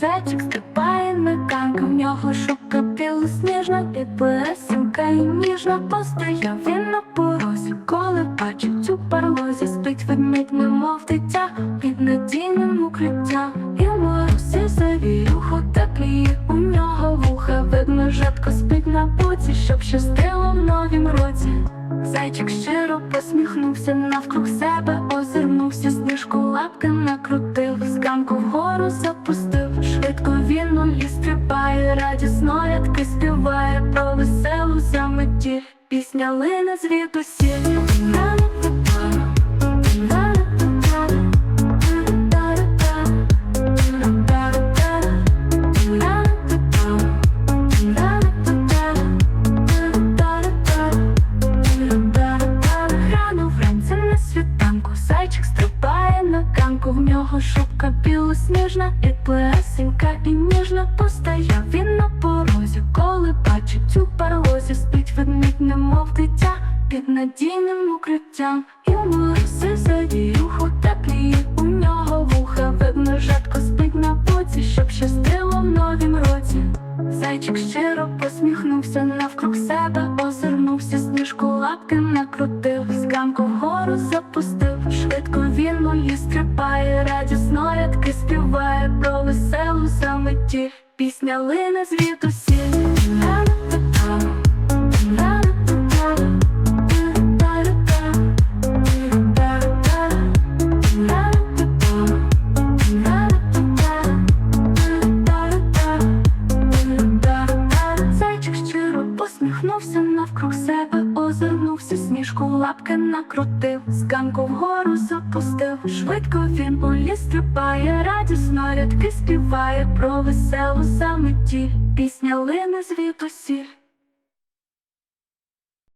Зайчик стрибає на ганку, в нього шубка білосніжна, підплесенька і ніжна. Постояв він на порозі, коли бачить цю парлозі. Спить ведмідь, немов дитя, під надійним укриттям. Йому всі завірюху теплі, у нього вуха. Ведмежатко спить на боці, щоб році Зайчик щиро посміхнувся навкруг себе, озирнувся, сніжку лапки накрутив, з вгору запустив. Швидко він у ліс стрибає, радісно рядки співає про веселу заметіль. Пісня лине звідусіль. На В нього шубка білосніжна І плесенька і ніжна Постояв він на порозі. Коли бачить цю парозі Спить ведмідь, немов дитя Під надійним укриттям. Йому роси завірюху теплі У нього вуха. Ведмежатко спить на боці Щоб щастило в новім році. Зайчик щиро посміхнувся навкруг себе, озирнувся, сніжку лапки накрутив, з ганку вгору він стрибає, радісно рядки співає про веселу заметіль. Пісня лине звідусіль. Посміхнувся навкруг себе, озирнувся, сніжку лапки накрутив, з ганку вгору запустив. Швидко він у ліс стрибає, радісно рядки співає про веселу самоті, Пісня лине звідусіль.